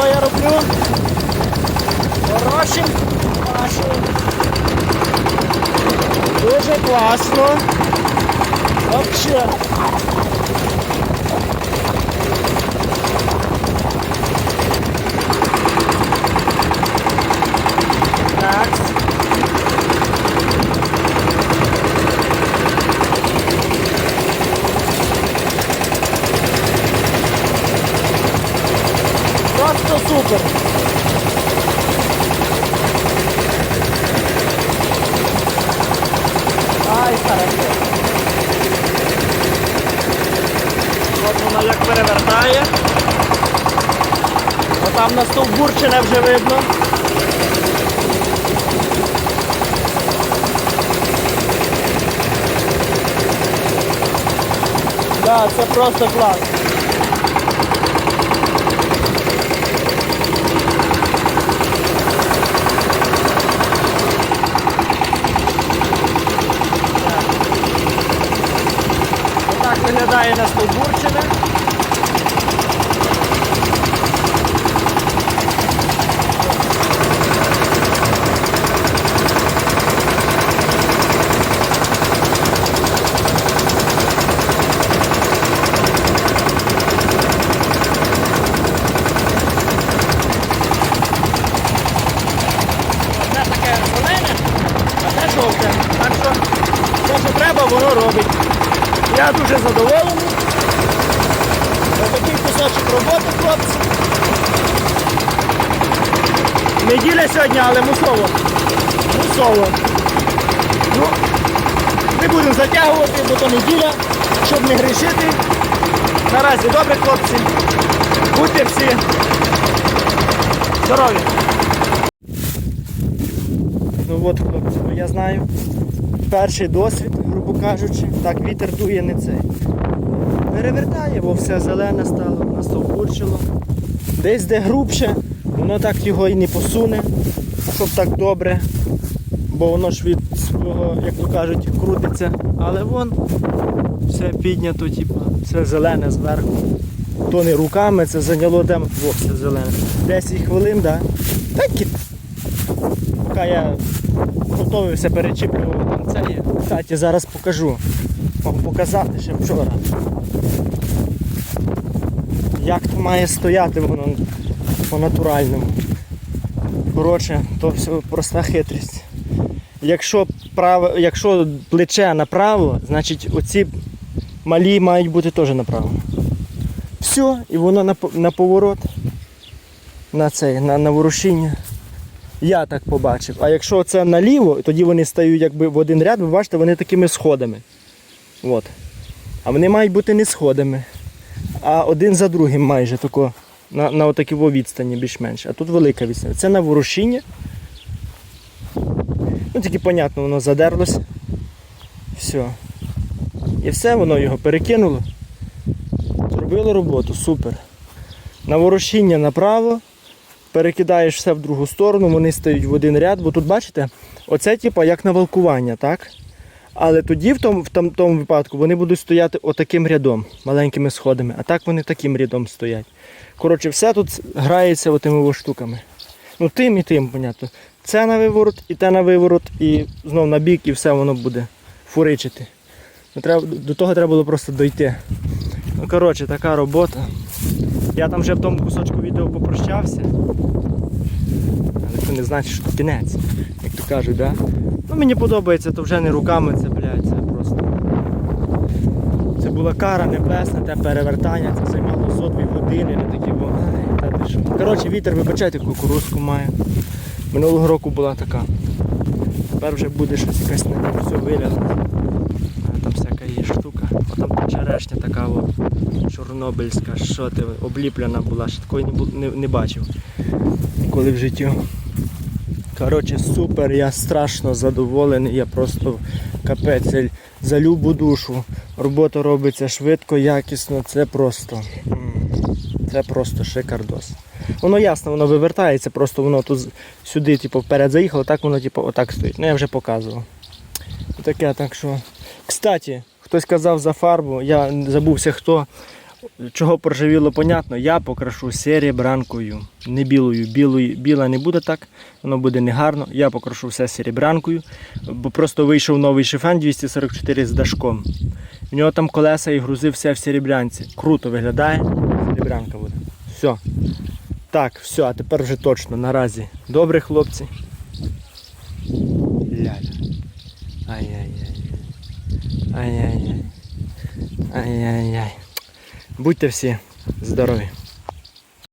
Що я роблю? Хорошим Пашу. Дуже класно. Вообще. Так. Просто супер. Ай, хорошо. От воно як перевертає. А там на стовбурчине вже видно. Да, це просто клас. Отак виглядає на стовбурчине. Одне таке зелене, а те жовте. Так що те, що треба, воно робить. Я дуже задоволений. Кусочок роботи, хлопці. Неділя сьогодні, але мусово. Мусово. Ну, не будемо затягувати, бо то неділя, щоб не грішити. Наразі добре, хлопці. Будьте всі здорові. Ну от, хлопці, ну я знаю. Перший досвід, грубо кажучи, так вітер дує не цей. Перевертає, бо все зелене стало, настовбурчило. Десь де грубше, воно так його і не посуне, щоб так добре. Бо воно ж від свого, як то кажуть, крутиться. Але вон все піднято, типу, все зелене зверху. То не руками, це зайняло там, о, все зелене. 10 хвилин, так? Да? Так і поки я готовився перечіплював там це. Кстати, зараз покажу. Показати ще вчора. Як то має стояти воно по-натуральному. Коротше, то все проста хитрість. Якщо право, якщо плече направо, значить оці малі мають бути теж направо. Все, і воно на, на поворот, на цей, на, на ворушіння. Я так побачив. А якщо це наліво, тоді вони стають якби в один ряд, ви бачите, вони такими сходами. От. А вони мають бути не сходами, а один за другим майже тако, на, на отакій відстані більш-менш. А тут велика відстань. Це на ворушіння. Ну тільки, понятно, воно задерлося. Все. І все, воно його перекинуло. Зробило роботу, супер. На ворушіння направо, перекидаєш все в другу сторону, вони стають в один ряд, бо тут бачите, оце типа як на валкування, так? Але тоді в тому, в тому, випадку вони будуть стояти отаким рядом, маленькими сходами, а так вони таким рядом стоять. Коротше, все тут грається отими штуками. Ну тим і тим, понятно. Це на виворот, і те на виворот, і знов на бік, і все воно буде фуричити. Ну, до того треба було просто дойти. Ну, коротше, така робота. Я там вже в тому кусочку відео попрощався. Але це не значить, що кінець, як то кажуть, да? Ну мені подобається, то вже не руками це, блядь, це просто. Це була кара небесна, те перевертання, це займало зо дві години, не такі бо. Та ти що. Коротше, вітер, вибачайте, кукурузку має. Минулого року була така. Тепер вже буде щось якась на ньому все виляно. Там всяка є штука. А там та черешня така о, чорнобильська, що ти обліплена була, ще такої не, не, не бачив ніколи в житті. Коротше, супер, я страшно задоволений, я просто капець за любу душу. Робота робиться швидко, якісно, це просто. Це просто шикардос. Воно ясно, воно вивертається, просто воно тут сюди, типу, вперед заїхало, так воно типу, отак стоїть. Ну я вже показував. Таке, так що. Кстати, хтось казав за фарбу, я забувся хто. Чого поржавіло, понятно, я покрашу серебранкою, не білою. білою. Біла не буде так, воно буде негарно. Я покрашу все серебранкою, бо просто вийшов новий шифен 244 з дашком. В нього там колеса і грузи все в серебрянці. Круто виглядає, серебрянка буде. Все. Так, все, а тепер вже точно наразі. Добре, хлопці. Ляля. Ай-яй-яй. Ай-яй-яй. Ай-яй-яй. Будьте всі здорові.